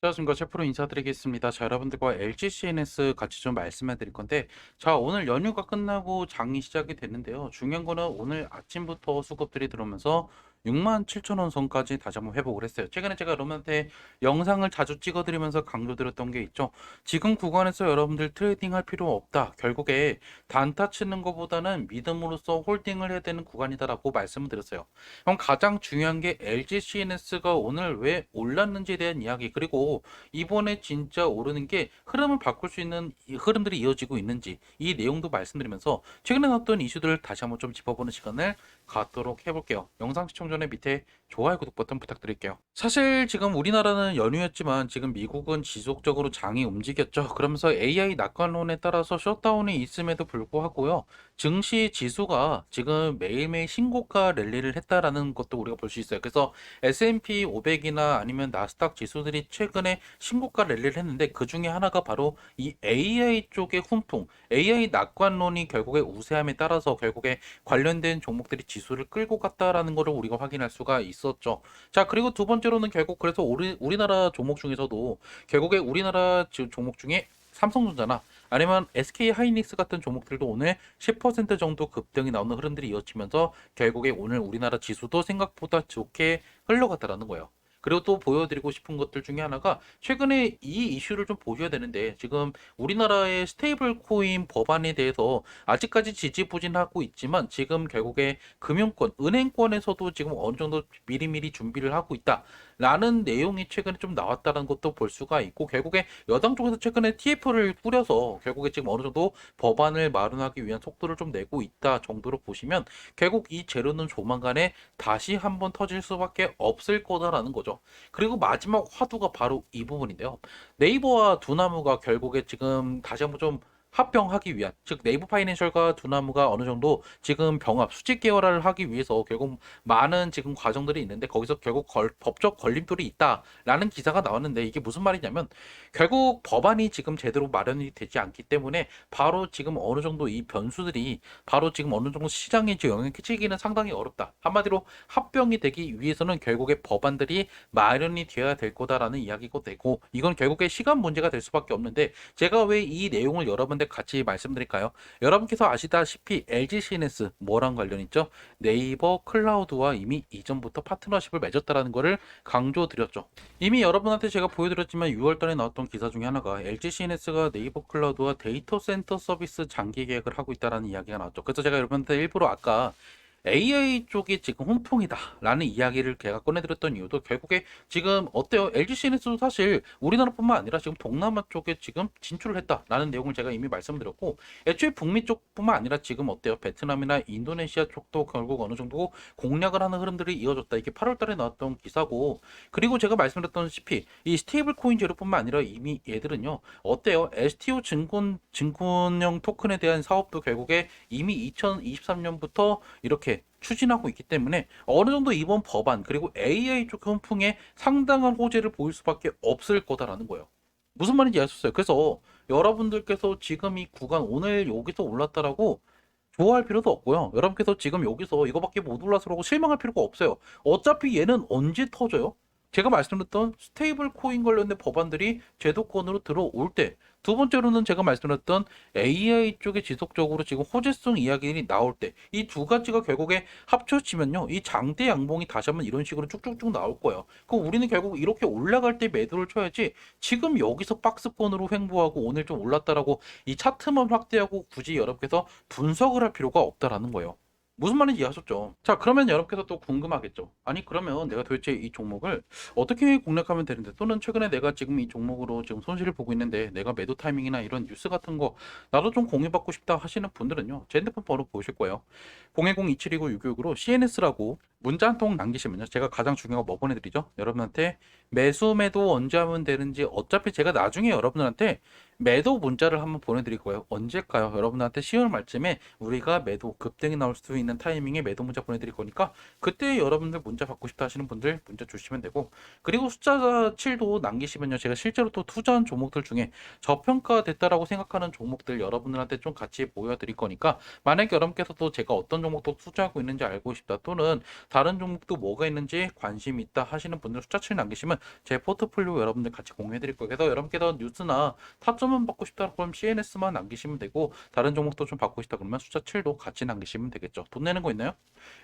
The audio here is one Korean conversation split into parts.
안녕하십니까 셰프로 인사드리겠습니다. 자 여러분들과 LG CNS 같이 좀 말씀해 드릴 건데 자 오늘 연휴가 끝나고 장이 시작이 됐는데요. 중요한 거는 오늘 아침부터 수급들이 들어오면서 6만 7천 원 선까지 다시 한번 회복을 했어요. 최근에 제가 여러분한테 영상을 자주 찍어드리면서 강조드렸던 게 있죠. 지금 구간에서 여러분들 트레이딩 할 필요 없다. 결국에 단타 치는 것보다는 믿음으로써 홀딩을 해야 되는 구간이다라고 말씀을 드렸어요. 그럼 가장 중요한 게 LG CNS가 오늘 왜 올랐는지에 대한 이야기 그리고 이번에 진짜 오르는 게 흐름을 바꿀 수 있는 이 흐름들이 이어지고 있는지 이 내용도 말씀드리면서 최근에 나왔던 이슈들을 다시 한번 좀 짚어보는 시간을 갖도록 해볼게요. 영상 시청 전에 밑에 좋아요, 구독 버튼 부탁드릴게요. 사실 지금 우리나라는 연휴였지만 지금 미국은 지속적으로 장이 움직였죠. 그러면서 AI 낙관론에 따라서 셧다운이 있음에도 불구하고요. 증시 지수가 지금 매일매일 신고가 랠리를 했다라는 것도 우리가 볼 수 있어요. 그래서 S&P 500이나 아니면 나스닥 지수들이 최근에 신고가 랠리를 했는데 그 중에 하나가 바로 이 AI 쪽의 훈풍, AI 낙관론이 결국에 우세함에 따라서 결국에 관련된 종목들이 지 수를 끌고 갔다라는 것을 우리가 확인할 수가 있었죠. 자, 그리고 두 번째로는 결국 그래서 우리, 우리나라 종목 중에서도 결국에 우리나라 지- 종목 중에 삼성전자나 아니면 SK 하이닉스 같은 종목들도 오늘 10% 정도 급등이 나오는 흐름들이 이어지면서 결국에 오늘 우리나라 지수도 생각보다 좋게 흘러갔다라는 거예요. 그리고 또 보여드리고 싶은 것들 중에 하나가 최근에 이 이슈를 좀 보셔야 되는데 지금 우리나라의 스테이블 코인 법안에 대해서 아직까지 지지부진하고 있지만 지금 결국에 금융권, 은행권에서도 지금 어느 정도 미리미리 준비를 하고 있다라는 내용이 최근에 좀 나왔다는 것도 볼 수가 있고 결국에 여당 쪽에서 최근에 TF를 꾸려서 결국에 지금 어느 정도 법안을 마련하기 위한 속도를 좀 내고 있다 정도로 보시면 결국 이 재료는 조만간에 다시 한번 터질 수밖에 없을 거다라는 거죠. 그리고 마지막 화두가 바로 이 부분인데요. 네이버와 두나무가 결국에 지금 다시 한번 좀 합병하기 위한 즉 네이버 파이낸셜과 두나무가 어느 정도 지금 병합 수직 계열화를 하기 위해서 결국 많은 지금 과정들이 있는데 거기서 결국 걸- 법적 걸림돌이 있다라는 기사가 나왔는데 이게 무슨 말이냐면 결국 법안이 지금 제대로 마련이 되지 않기 때문에 바로 지금 어느 정도 이 변수들이 바로 지금 어느 정도 시장에 영향을 끼치기는 상당히 어렵다. 한마디로 합병이 되기 위해서는 결국에 법안들이 마련이 되어야 될 거다라는 이야기가 되고 이건 결국에 시간 문제가 될 수밖에 없는데 제가 왜 이 내용을 여러분 들 같이 말씀드릴까요? 여러분께서 아시다시피 LG CNS 뭐랑 관련 있죠? 네이버 클라우드와 이미 이전부터 파트너십을 맺었다라는 것을 강조드렸죠. 이미 여러분한테 제가 보여드렸지만 6월달에 나왔던 기사 중에 하나가 LG CNS가 네이버 클라우드와 데이터 센터 서비스 장기 계획을 하고 있다라는 이야기가 나왔죠. 그래서 제가 여러분한테 일부러 아까 AI 쪽이 지금 훈풍이다라는 이야기를 제가 꺼내드렸던 이유도 결국에 지금 어때요? LG CNS도 사실 우리나라뿐만 아니라 지금 동남아 쪽에 지금 진출을 했다라는 내용을 제가 이미 말씀드렸고 애초에 북미 쪽뿐만 아니라 지금 어때요? 베트남이나 인도네시아 쪽도 결국 어느 정도 공략을 하는 흐름들이 이어졌다. 이게 8월달에 나왔던 기사고 그리고 제가 말씀드렸다시피 이 스테이블 코인 제로뿐만 아니라 이미 얘들은요 어때요? STO 증권 증권형 토큰에 대한 사업도 결국에 이미 2023년부터 이렇게 추진하고 있기 때문에 어느 정도 이번 법안 그리고 AI 쪽 훈풍에 상당한 호재를 보일 수밖에 없을 거다라는 거예요. 무슨 말인지 아셨어요? 그래서 여러분들께서 지금 이 구간 오늘 여기서 올랐다라고 좋아할 필요도 없고요. 여러분께서 지금 여기서 이거밖에 못 올라서라고 실망할 필요가 없어요. 어차피 얘는 언제 터져요? 제가 말씀드렸던 스테이블 코인 관련된 법안들이 제도권으로 들어올 때, 두 번째로는 제가 말씀드렸던 AI 쪽에 지속적으로 지금 호재성 이야기들이 나올 때, 이 두 가지가 결국에 합쳐지면요, 이 장대 양봉이 다시 한번 이런 식으로 쭉쭉쭉 나올 거예요. 그 우리는 결국 이렇게 올라갈 때 매도를 쳐야지, 지금 여기서 박스권으로 횡보하고 오늘 좀 올랐다라고 이 차트만 확대하고 굳이 여러분께서 분석을 할 필요가 없다라는 거예요. 무슨 말인지 이해하셨죠? 자, 그러면 여러분께서 또 궁금하겠죠? 아니, 그러면 내가 도대체 이 종목을 어떻게 공략하면 되는데, 또는 최근에 내가 지금 이 종목으로 지금 손실을 보고 있는데, 내가 매도 타이밍이나 이런 뉴스 같은 거, 나도 좀 공유받고 싶다 하시는 분들은요, 제 핸드폰 번호 보실 거예요. 010-2729-666으로 CNS라고 문자 한 통 남기시면요, 제가 가장 중요한 거 뭐 보내드리죠? 여러분한테 매수, 매도 언제 하면 되는지, 어차피 제가 나중에 여러분들한테 매도 문자를 한번 보내드릴 거예요. 언제일까요? 여러분한테 10월 말쯤에 우리가 매도 급등이 나올 수 있는 타이밍에 매도 문자 보내드릴 거니까 그때 여러분들 문자 받고 싶다 하시는 분들 문자 주시면 되고 그리고 숫자 7도 남기시면요. 제가 실제로 또 투자한 종목들 중에 저평가됐다라고 생각하는 종목들 여러분들한테 좀 같이 보여드릴 거니까 만약에 여러분께서도 제가 어떤 종목도 투자하고 있는지 알고 싶다 또는 다른 종목도 뭐가 있는지 관심 있다 하시는 분들 숫자 7 남기시면 제 포트폴리오 여러분들 같이 공유해드릴 거예요. 그래서 여러분께서 뉴스나 타점 만 받고 싶다 그러면 CNS만 남기시면 되고 다른 종목도 좀 받고 싶다 그러면 숫자 7도 같이 남기시면 되겠죠. 돈 내는 거 있나요?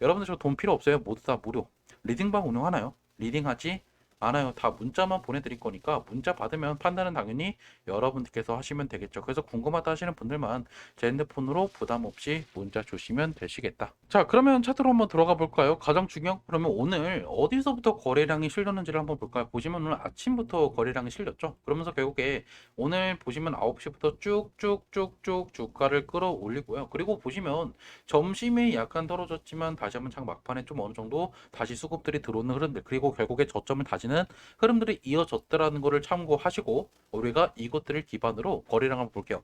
여러분들 저 돈 필요 없어요. 모두 다 무료. 리딩방 운영하나요? 리딩하지 않아요. 다 문자만 보내드릴 거니까 문자 받으면 판단은 당연히 여러분들께서 하시면 되겠죠. 그래서 궁금하다 하시는 분들만 제 핸드폰으로 부담 없이 문자 주시면 되시겠다. 자, 그러면 차트로 한번 들어가 볼까요? 가장 중요한 거 그러면 오늘 어디서부터 거래량이 실렸는지를 한번 볼까요? 보시면 오늘 아침부터 거래량이 실렸죠. 그러면서 결국에 오늘 보시면 9시부터 쭉쭉쭉쭉 주가를 끌어올리고요. 그리고 보시면 점심에 약간 떨어졌지만 다시 한번 장 막판에 좀 어느 정도 다시 수급들이 들어오는 흐름들 그리고 결국에 저점을 다지는 흐름들이 이어졌다라는 것을 참고하시고 우리가 이것들을 기반으로 거래량 한번 볼게요.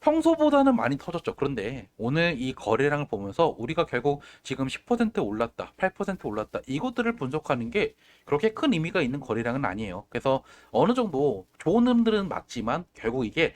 평소보다는 많이 터졌죠. 그런데 오늘 이 거래량을 보면서 우리가 결국 지금 10% 올랐다, 8% 올랐다 이것들을 분석하는 게 그렇게 큰 의미가 있는 거래량은 아니에요. 그래서 어느 정도 좋은 흐름들은 맞지만 결국 이게 다-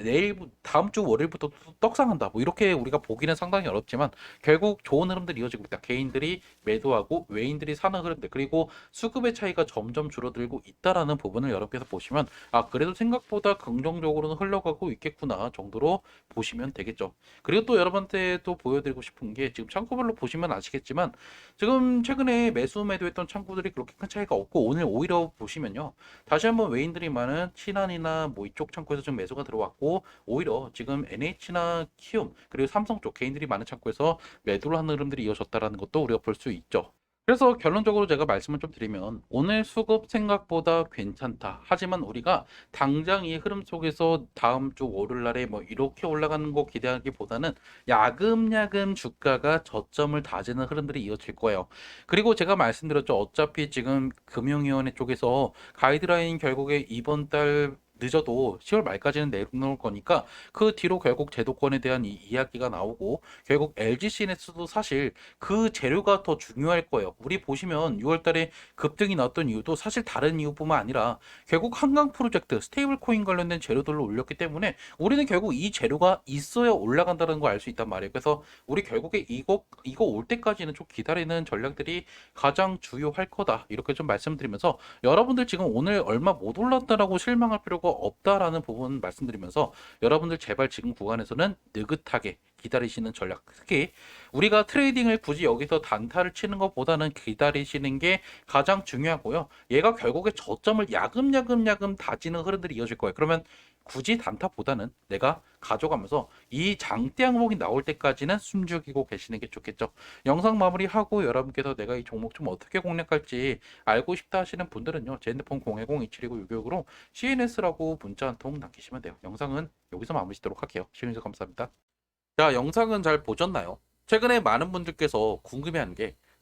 내일 다음 주 월요일부터 또 떡상한다. 뭐 이렇게 우리가 보기는 상당히 어렵지만 결국 좋은 흐름들이 이어지고 있다. 개인들이 매도하고 외인들이 사는 흐름들 그리고 수급의 차이가 점점 줄어들고 있다라는 부분을 여러분께서 보시면 아 그래도 생각보다 긍정적으로는 흘러가고 있겠구나 정도로 보시면 되겠죠. 그리고 또 여러분한테 또 보여드리고 싶은 게 지금 창구별로 보시면 아시겠지만 지금 최근에 매수 매도했던 창구들이 그렇게 큰 차이가 없고 오늘 오히려 보시면요 다시 한번 외인들이 많은 신한이나 뭐 이쪽 창구에서 좀 매수가 들어왔고 오히려 지금 NH나 키움 그리고 삼성 쪽 개인들이 많은 창구에서 매도를 하는 흐름들이 이어졌다라는 것도 우리가 볼 수 있죠. 그래서 결론적으로 제가 말씀을 좀 드리면 오늘 수급 생각보다 괜찮다. 하지만 우리가 당장 이 흐름 속에서 다음 주 월요일 날에 뭐 이렇게 올라가는 거 기대하기보다는 야금야금 주가가 저점을 다지는 흐름들이 이어질 거예요. 그리고 제가 말씀드렸죠. 어차피 지금 금융위원회 쪽에서 가이드라인 결국에 이번 달 늦어도 10월 말까지는 내놓을 거니까 그 뒤로 결국 제도권에 대한 이 이야기가 나오고 결국 LG CNS도 사실 그 재료가 더 중요할 거예요. 우리 보시면 6월 달에 급등이 나왔던 이유도 사실 다른 이유뿐만 아니라 결국 한강 프로젝트 스테이블 코인 관련된 재료들로 올렸기 때문에 우리는 결국 이 재료가 있어야 올라간다는 걸 알 수 있단 말이에요. 그래서 우리 결국에 이거 이거 올 때까지는 좀 기다리는 전략들이 가장 주요할 거다. 이렇게 좀 말씀드리면서 여러분들 지금 오늘 얼마 못 올랐다라고 실망할 필요가 없다라는 부분 말씀드리면서 여러분들 제발 지금 구간에서는 느긋하게 기다리시는 전략. 특히 우리가 트레이딩을 굳이 여기서 단타를 치는 것보다는 기다리시는 게 가장 중요하고요. 얘가 결국에 저점을 야금야금야금 다지는 흐름들이 이어질 거예요. 그러면 굳이 단타보다는 내가 가져가면서 이 장대 항목이 나올 때까지는 숨죽이고 계시는 게 좋겠죠. 영상 마무리하고 여러분께서 내가 이 종목 좀 어떻게 공략할지 알고 싶다 하시는 분들은요. 제 핸드폰 010-2729-666으로 CNS라고 문자 한 통 남기시면 돼요. 영상은 여기서 마무리 짓도록 할게요. 시청해주셔서 감사합니다. 자, 영상은 잘 보셨나요? 최근에 많은 분들께서 궁금해하는 게